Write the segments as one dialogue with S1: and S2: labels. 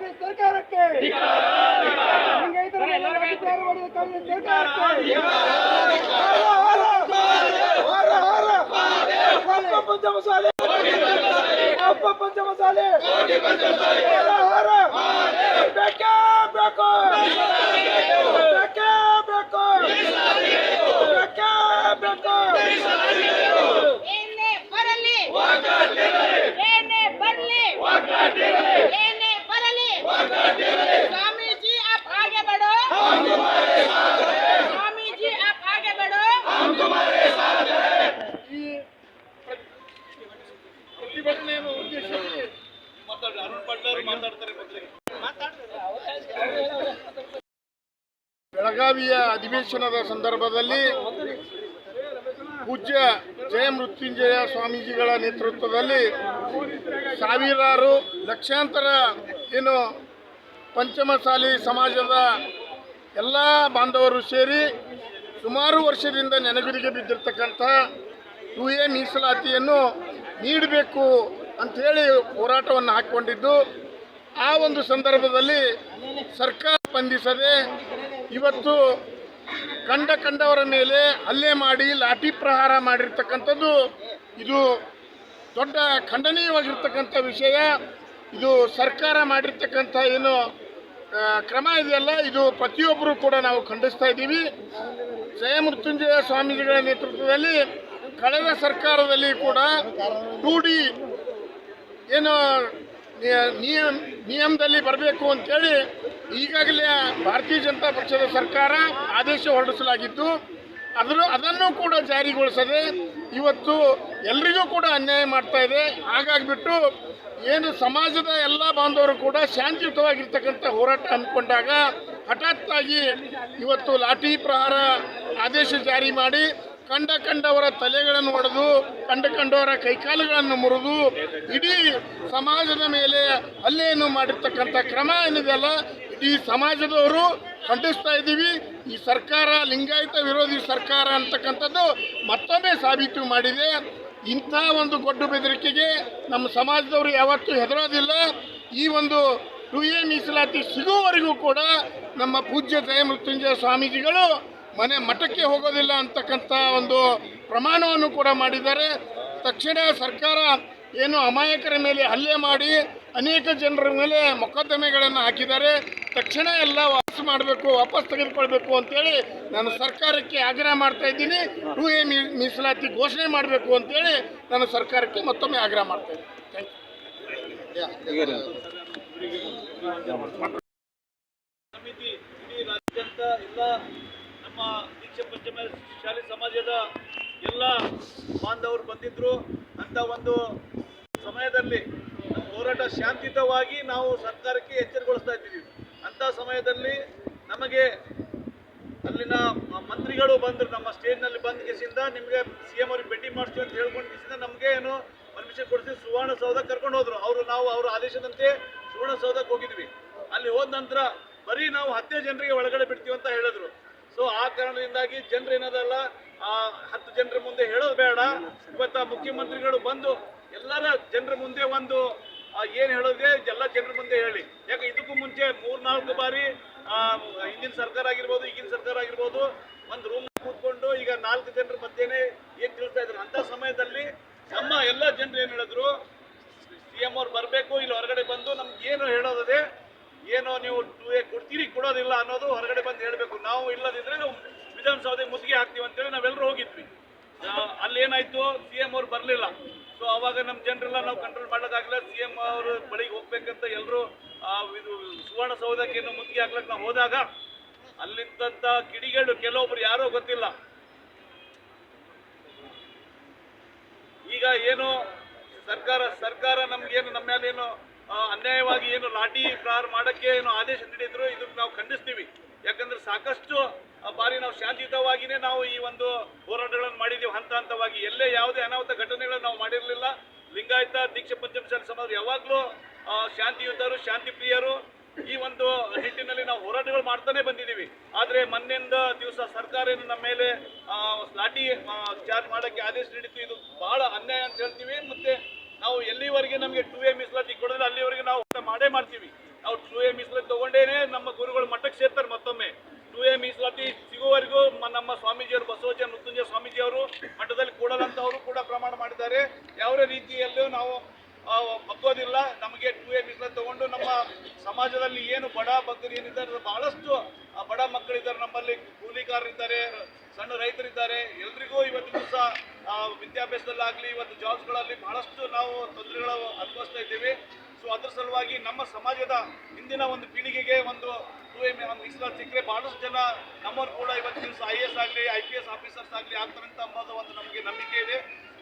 S1: ಕಾಂಗ್ರೆಸ್ ಸರ್ಕಾರಕ್ಕೆ ಲಿಂಗಾಯತರ ವಿಚಾರ ಮಾಡಿದ ಕಾಂಗ್ರೆಸ್ ಸರ್ಕಾರಕ್ಕೆ ಪಂಚಮಸಾಲೆ ಅಪ್ಪ ಪಂಚಮಸಾಲೆ ಬೇಕೇ ಬೇಕು
S2: स्वामी जी आप आगे बढ़ो स्वामी जी आप आगे बढ़ो
S1: ಪ್ರತಿಭಟನೆಯನ್ನು ಉದ್ದೇಶಿಸಿ ಬೆಳಗಾವಿಯ ಅಧಿವೇಶನದ ಸಂದರ್ಭದಲ್ಲಿ ಪೂಜ್ಯ ಜಯ ಮೃತ್ಯುಂಜಯ ಸ್ವಾಮೀಜಿಗಳ ನೇತೃತ್ವದಲ್ಲಿ ಸಾವಿರಾರು ಲಕ್ಷಾಂತರ ಏನು ಪಂಚಮಸಾಲಿ ಸಮಾಜದ ಎಲ್ಲ ಬಾಂಧವರು ಸೇರಿ ಸುಮಾರು ವರ್ಷದಿಂದ ನೆನಗುದಿಗೆ ಬಿದ್ದಿರ್ತಕ್ಕಂಥ ಯು ಎ ಮೀಸಲಾತಿಯನ್ನು ನೀಡಬೇಕು ಅಂಥೇಳಿ ಹೋರಾಟವನ್ನು ಹಾಕ್ಕೊಂಡಿದ್ದು, ಆ ಒಂದು ಸಂದರ್ಭದಲ್ಲಿ ಸರ್ಕಾರ ಸ್ಪಂದಿಸದೆ ಇವತ್ತು ಕಂಡ ಕಂಡವರ ಮೇಲೆ ಹಲ್ಲೆ ಮಾಡಿ, ಲಾಠಿ ಪ್ರಹಾರ ಮಾಡಿರ್ತಕ್ಕಂಥದ್ದು ಇದು ದೊಡ್ಡ ಖಂಡನೀಯವಾಗಿರ್ತಕ್ಕಂಥ ವಿಷಯ. ಇದು ಸರ್ಕಾರ ಮಾಡಿರ್ತಕ್ಕಂಥ ಏನು ಕ್ರಮ ಇದೆಯಲ್ಲ, ಇದು ಪ್ರತಿಯೊಬ್ಬರು ಕೂಡ ನಾವು ಖಂಡಿಸ್ತಾ ಇದ್ದೀವಿ. ಜಯಮೃತ್ಯುಂಜಯ ಸ್ವಾಮಿಗಳ ನೇತೃತ್ವದಲ್ಲಿ ಕಳೆದ ಸರ್ಕಾರದಲ್ಲಿ ಕೂಡ ಟೂ ಡಿ ಏನು ನಿಯ- ನಿಯಮ, ನಿಯಮದಲ್ಲಿ ಬರಬೇಕು ಅಂತೇಳಿ ಈಗಾಗಲೇ ಭಾರತೀಯ ಜನತಾ ಪಕ್ಷದ ಸರ್ಕಾರ ಆದೇಶ ಹೊರಡಿಸಲಾಗಿದ್ದು ಅದರ ಅದನ್ನು ಕೂಡ ಜಾರಿಗೊಳಿಸದೆ ಇವತ್ತು ಎಲ್ರಿಗೂ ಕೂಡ ಅನ್ಯಾಯ ಮಾಡ್ತಾ ಇದೆ. ಹಾಗಾಗಿಬಿಟ್ಟು ಏನು ಸಮಾಜದ ಎಲ್ಲ ಬಾಂಧವರು ಕೂಡ ಶಾಂತಿಯುತವಾಗಿರ್ತಕ್ಕಂಥ ಹೋರಾಟ ಅಂದ್ಕೊಂಡಾಗ ಹಠಾತ್ತಾಗಿ ಇವತ್ತು ಲಾಠಿ ಪ್ರಹಾರ ಆದೇಶ ಜಾರಿ ಮಾಡಿ ಕಂಡ ಕಂಡವರ ತಲೆಗಳನ್ನು ಒಡೆದು, ಕಂಡ ಕಂಡವರ ಕೈಕಾಲುಗಳನ್ನು ಮುರಿದು, ಇಡೀ ಸಮಾಜದ ಮೇಲೆ ಹಲ್ಲೆಯನ್ನು ಮಾಡಿರ್ತಕ್ಕಂಥ ಕ್ರಮ ಏನಿದೆಯಲ್ಲ ಇಡೀ ಸಮಾಜದವರು ಖಂಡಿಸ್ತಾ ಇದ್ದೀವಿ. ಈ ಸರ್ಕಾರ, ಲಿಂಗಾಯತ ವಿರೋಧಿ ಸರ್ಕಾರ ಅಂತಕ್ಕಂಥದ್ದು ಮತ್ತೊಮ್ಮೆ ಸಾಬೀತು ಮಾಡಿದೆ. ಇಂಥ ಒಂದು ಗೊಡ್ಡು ಬೆದರಿಕೆಗೆ ನಮ್ಮ ಸಮಾಜದವರು ಯಾವತ್ತೂ ಹೆದರೋದಿಲ್ಲ. ಈ ಒಂದು ಟು ಎ ಮೀಸಲಾತಿ ಸಿಗುವವರೆಗೂ ಕೂಡ ನಮ್ಮ ಪೂಜ್ಯ ಜಯಮೃತ್ಯುಂಜಯ ಸ್ವಾಮೀಜಿಗಳು ಮನೆ ಮಠಕ್ಕೆ ಹೋಗೋದಿಲ್ಲ ಅಂತಕ್ಕಂಥ ಒಂದು ಪ್ರಮಾಣವನ್ನು ಕೂಡ ಮಾಡಿದ್ದಾರೆ. ತಕ್ಷಣ ಸರ್ಕಾರ ಏನು ಅಮಾಯಕರ ಮೇಲೆ ಹಲ್ಲೆ ಮಾಡಿ ಅನೇಕ ಜನರ ಮೇಲೆ ಮೊಕದ್ದಮೆಗಳನ್ನು ಹಾಕಿದ್ದಾರೆ. ತಕ್ಷಣ ಎಲ್ಲ ವಾಪಸ್ ಮಾಡಬೇಕು ವಾಪಸ್ ತೆಗೆದುಕೊಳ್ಬೇಕು ಅಂತೇಳಿ ನಾನು ಸರ್ಕಾರಕ್ಕೆ ಆಗ್ರಹ ಮಾಡ್ತಾ ಇದ್ದೀನಿ. ಟು ಎ ಮೀಸಲಾತಿ ಘೋಷಣೆ ಮಾಡಬೇಕು ಅಂತೇಳಿ ನಾನು ಸರ್ಕಾರಕ್ಕೆ ಮತ್ತೊಮ್ಮೆ ಆಗ್ರಹ ಮಾಡ್ತಾ ಇದ್ದೀನಿ. ಥ್ಯಾಂಕ್ ಯು
S3: ಸಮಿತಿ ಇಡೀ ರಾಜ್ಯಾದ್ಯಂತ ಎಲ್ಲ ನಮ್ಮ ದೀಕ್ಷೆ ಪಂಚಮ ಶಾಲೆ ಸಮಾಜದ ಎಲ್ಲ ಬಾಂಧವರು ಬಂದಿದ್ರು. ಅಂತ ಒಂದು ಸಮಯದಲ್ಲಿ ಹೋರಾಟ ಶಾಂತಿಯುತವಾಗಿ ನಾವು ಸರ್ಕಾರಕ್ಕೆ ಎಚ್ಚರಗೊಳಿಸ್ತಾ ಇದ್ದೀವಿ. ಅಂತ ಸಮಯದಲ್ಲಿ ನಮಗೆ ಅಲ್ಲಿನ ಮಂತ್ರಿಗಳು ಬಂದರು, ನಮ್ಮ ಸ್ಟೇಜ್ನಲ್ಲಿ ಬಂದ ಕೇಸಿಂದ ನಿಮಗೆ ಸಿ ಎಂ ಅವ್ರಿಗೆ ಭೇಟಿ ಮಾಡ್ತೀವಿ ಅಂತ ಹೇಳ್ಕೊಂಡು ಕೇಸಿಂದ ನಮಗೆ ಏನು ಪರ್ಮಿಷನ್ ಕೊಡಿಸಿ ಸುವರ್ಣಸೌಧ ಕರ್ಕೊಂಡು ಹೋದರು. ಅವರು ನಾವು ಅವರ ಆದೇಶದಂತೆ ಸುವರ್ಣಸೌಧಕ್ಕೆ ಹೋಗಿದ್ವಿ. ಅಲ್ಲಿ ಹೋದ ನಂತರ ಬರೀ ನಾವು ಹತ್ತೇ ಜನರಿಗೆ ಒಳಗಡೆ ಬಿಡ್ತೀವಿ ಅಂತ ಹೇಳಿದ್ರು. ಸೊ ಆ ಕಾರಣದಿಂದಾಗಿ ಜನರು ಏನದಲ್ಲ, ಆ ಹತ್ತು ಜನರ ಮುಂದೆ ಹೇಳೋದು ಬೇಡ. ಇವತ್ತು ಮುಖ್ಯಮಂತ್ರಿಗಳು ಬಂದು ಎಲ್ಲರ ಜನರ ಮುಂದೆ ಒಂದು ಏನ್ ಹೇಳೋದೇ ಎಲ್ಲ ಜನರ ಮುಂದೆ ಹೇಳಿ. ಯಾಕೆ ಇದಕ್ಕೂ ಮುಂಚೆ ಮೂರ್ನಾಲ್ಕು ಬಾರಿ ಹಿಂದಿನ ಸರ್ಕಾರ ಆಗಿರ್ಬೋದು, ಈಗಿನ ಸರ್ಕಾರ ಆಗಿರ್ಬೋದು, ಒಂದು ರೂಮ್ ಕೂತ್ಕೊಂಡು ಈಗ ನಾಲ್ಕು ಜನರ ಮಧ್ಯೆನೆ ಏನು ತಿಳಿಸ್ತಾ ಇದ್ರು ಅಂತ ಸಮಯದಲ್ಲಿ ನಮ್ಮ ಎಲ್ಲ ಜನರು ಏನು ಹೇಳಿದ್ರು? ಸಿ ಎಂ ಅವ್ರು ಬರಬೇಕು, ಇಲ್ಲಿ ಹೊರಗಡೆ ಬಂದು ನಮ್ಗೆ ಏನು ಹೇಳೋದಿದೆ, ಏನು ನೀವು ಕೊಡ್ತೀರಿ, ಕೊಡೋದಿಲ್ಲ ಅನ್ನೋದು ಹೊರಗಡೆ ಬಂದು ಹೇಳಬೇಕು. ನಾವು ಇಲ್ಲದಿದ್ರೆ ನಾವು ವಿಧಾನಸೌಧ ಮುತ್ತಿಗೆ ಹಾಕ್ತೀವಿ ಅಂತೇಳಿ ನಾವೆಲ್ಲರೂ ಹೋಗಿದ್ವಿ. ಅಲ್ಲಿ ಏನಾಯ್ತು ಸಿ ಎಂ ಅವ್ರು ಬರಲಿಲ್ಲ. ಸೊ ಅವಾಗ ನಮ್ಮ ಜನರೆಲ್ಲ ನಾವು ಕಂಟ್ರೋಲ್ ಮಾಡೋಕ್ಕಾಗಲ್ಲ ಸಿ ಎಂ ಅವ್ರ ಬಳಿಗೆ ಹೋಗ್ಬೇಕಂತ ಎಲ್ಲರೂ ಇದು ಸುವರ್ಣಸೌಧಕ್ಕೆ ಏನು ಮುತ್ತಿಗೆ ಹಾಕ್ಲಕ್ಕೆ ನಾವು ಹೋದಾಗ ಅಲ್ಲಿದ್ದಂಥ ಕಿಡಿಗಳು ಕೆಲವೊಬ್ರು ಯಾರೋ ಗೊತ್ತಿಲ್ಲ. ಈಗ ಏನು ಸರ್ಕಾರ ಸರ್ಕಾರ ನಮ್ಗೇನು ನಮ್ಮ ಮೇಲೆ ಏನು ಅನ್ಯಾಯವಾಗಿ ಏನು ಲಾಠಿ ಪ್ರಾರ್ ಮಾಡಕ್ಕೆ ಏನು ಆದೇಶ ನೀಡಿದ್ರು ಇದಕ್ಕೆ ನಾವು ಖಂಡಿಸ್ತೀವಿ. ಯಾಕಂದ್ರೆ ಸಾಕಷ್ಟು ಬಾರಿ ನಾವು ಶಾಂತಿಯುತವಾಗಿನೇ ನಾವು ಈ ಒಂದು ಹೋರಾಟಗಳನ್ನು ಮಾಡಿದ್ದೀವಿ ಹಂತ ಹಂತವಾಗಿ ಎಲ್ಲೇ ಯಾವುದೇ ಅನಾಹುತ ಘಟನೆಗಳನ್ನು ನಾವು ಮಾಡಿರಲಿಲ್ಲ. ಲಿಂಗಾಯತ, ದೀಕ್ಷೆ, ಪಂಚಮಸಾಲಿ ಸಮಾಜ ಯಾವಾಗಲೂ ಶಾಂತಿಯುತರು ಶಾಂತಿ ಪ್ರಿಯರು ಈ ಒಂದು ನಿಟ್ಟಿನಲ್ಲಿ ನಾವು ಹೋರಾಟಗಳು ಮಾಡ್ತಾನೆ ಬಂದಿದ್ದೀವಿ. ಆದರೆ ಮೊನ್ನೆಯಿಂದ ದಿವಸ ಸರ್ಕಾರ ಏನು ನಮ್ಮ ಮೇಲೆ ಲಾಠಿ ಚಾರ್ಜ್ ಮಾಡೋಕ್ಕೆ ಆದೇಶ ನೀಡಿತ್ತು. ಇದು ಬಹಳ ಅನ್ಯಾಯ ಅಂತ ಹೇಳ್ತೀವಿ. ಮತ್ತೆ ನಾವು ಎಲ್ಲಿವರೆಗೆ ನಮಗೆ ಟು ಎ ಮೀಸಲಾತಿ ಕೊಡೋದ್ರೆ ಅಲ್ಲಿವರೆಗೆ ನಾವು ಮಾಡೇ ಮಾಡ್ತೀವಿ. ನಾವು ಟು ಎ ಮೀಸಲಾತಿ ತಗೊಂಡೇನೆ ನಮ್ಮ ಗುರುಗಳು ಮಠಕ್ಕೆ ಸೇರ್ತಾರೆ ಮತ್ತೊಮ್ಮೆ. ಟು ಎ ಮೀಸಲಾತಿ ಸಿಗುವವರೆಗೂ ನಮ್ಮ ಸ್ವಾಮೀಜಿಯವರು ಬಸವಜ ಮೃತ್ಯುಂಜಯ ಸ್ವಾಮೀಜಿಯವರು ಮಠದಲ್ಲಿ ಕೂಡಲಂತವರು ಕೂಡ ಪ್ರಮಾಣ ಮಾಡಿದ್ದಾರೆ. ಯಾವುದೇ ರೀತಿಯಲ್ಲೂ ನಾವು ಬಗ್ಗೋದಿಲ್ಲ ನಮಗೆ ಟು ಎ ಮೀಸಲಾತಿ ತಗೊಂಡು ನಮ್ಮ ಸಮಾಜದಲ್ಲಿ ಏನು ಬಡ ಬಗ್ಗರು ಏನಿದ್ದಾರೆ ಬಹಳಷ್ಟು ಬಡ ಮಕ್ಕಳಿದ್ದಾರೆ. ನಮ್ಮಲ್ಲಿ ಕೂಲಿಕಾರರಿದ್ದಾರೆ, ಸಣ್ಣ ರೈತರಿದ್ದಾರೆ. ಎಲ್ರಿಗೂ ಇವತ್ತು ದಿವಸ ವಿದ್ಯಾಭ್ಯಾಸದಲ್ಲಾಗಲಿ, ಇವತ್ತು ಜಾಬ್ಸ್ಗಳಲ್ಲಿ ಬಹಳಷ್ಟು ನಾವು ತೊಂದರೆಗಳು ಅನುಭವಿಸ್ತಾ ಇದ್ದೀವಿ. ಸೊ ಅದ್ರ ಸಲುವಾಗಿ ನಮ್ಮ ಸಮಾಜದ ಹಿಂದಿನ ಒಂದು ಪೀಳಿಗೆಗೆ ಒಂದು ಟು ಒಂದು ಮೀಸಲಾತಿ ಸಿಕ್ಕರೆ ಬಹಳಷ್ಟು ಜನ ನಮ್ಮವ್ರು ಕೂಡ ಇವತ್ತು ದಿವಸ ಐ ಎಸ್ ಆಗಲಿ ಐ ಪಿ ಎಸ್ ಆಫೀಸರ್ಸ್ ಆಗಲಿ ಆಗ್ತಾರಂತ ಅಂಬೋದು ಒಂದು ನಮಗೆ ನಂಬಿಕೆ ಇದೆ.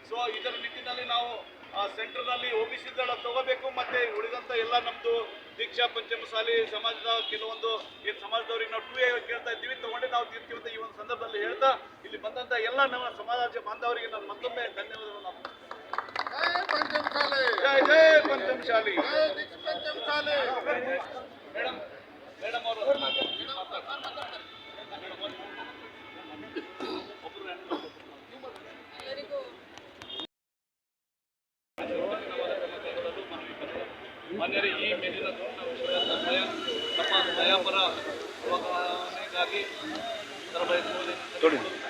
S3: ಸೊ ಇದರ ನಿಟ್ಟಿನಲ್ಲಿ ನಾವು ಸೆಂಟ್ರಲ್ನಲ್ಲಿ ಒ ಬಿ ಸಿ ದಳ ತಗೋಬೇಕು, ಮತ್ತೆ ಉಳಿದಂತ ಎಲ್ಲ ನಮ್ಮದು ದೀಕ್ಷಾ ಪಂಚಮಸಾಲಿ ಸಮಾಜದ ಕೆಲವೊಂದು ಏನು ಸಮಾಜದವ್ರಿಗೆ ನಾವು ಟೂ ಎ ಕೇಳ್ತಾ ಇದ್ದೀವಿ. ತಗೊಂಡೆ ನಾವು ತೀರ್ತೀವಿ ಅಂತ ಈ ಒಂದು ಸಂದರ್ಭದಲ್ಲಿ ಹೇಳ್ತಾ, ಇಲ್ಲಿ ಬಂದಂತ ಎಲ್ಲ ನಮ್ಮ ಸಮಾಜ ಬಾಂಧವರಿಗೆ ನಾನು ಮತ್ತೊಮ್ಮೆ ಧನ್ಯವಾದಗಳು
S1: ಜೈ ಪಂಚಮಸಾಲಿ
S3: ಜೈ ಜೈ ಪಂಚಮಶಾಲಿ
S1: ಜೈ ದೀಕ್ಷ ಪಂಚಮಸಾಲಿ
S3: ಮೇಡಮ್ ಮೇಡಮ್ ಅವರು ಮಾನ್ಯರೇ ಈ ಮೇಲಿನ ವಿಷಯದ ಅನ್ವಯ ನಮ್ಮ ದಯಾಪರ ಅವಗಾಹನೆಗಾಗಿ ತರಬೇತಿ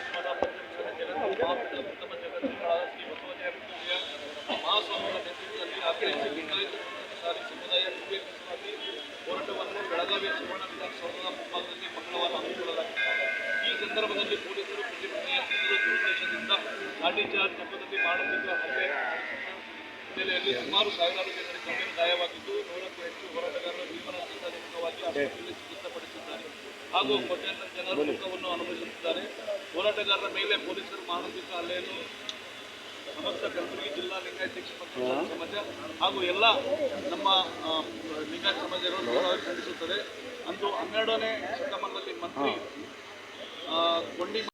S3: ಸುಮಾರು ಸಾವಿರಾರು ಜನರಿಗೆ ಗಾಯವಾಗಿದ್ದು ನೂರಕ್ಕೂ ಹೆಚ್ಚು ಹೋರಾಟಗಾರರು ಜೀವನ ಆಸ್ಪತ್ರೆಯಲ್ಲಿ ಪಡಿಸಿದ್ದಾರೆ ಹಾಗೂ ಕೋಟ್ಯಾಂತರ ಜನರು ದುಃಖವನ್ನು ಅನುಭವಿಸುತ್ತಿದ್ದಾರೆ. ಹೋರಾಟಗಾರರ ಮೇಲೆ ಪೊಲೀಸರು ಮಾನಸಿಕ ಹಲ್ಲೆಯನ್ನು ಸಮಸ್ತ ಕಲಬುರಗಿ ಜಿಲ್ಲಾ ಲಿಂಗಾಯತ ಶಿಕ್ಷಣ ಸಮಾಜ ಹಾಗೂ ಎಲ್ಲ ನಮ್ಮ ಲಿಂಗಾಯತ ಸಮಾಜಗಳು ಖಂಡಿಸುತ್ತದೆ ಅಂದು ಹನ್ನೆರಡನೇ ಶತಮಾನದಲ್ಲಿ ಮಂತ್ರಿ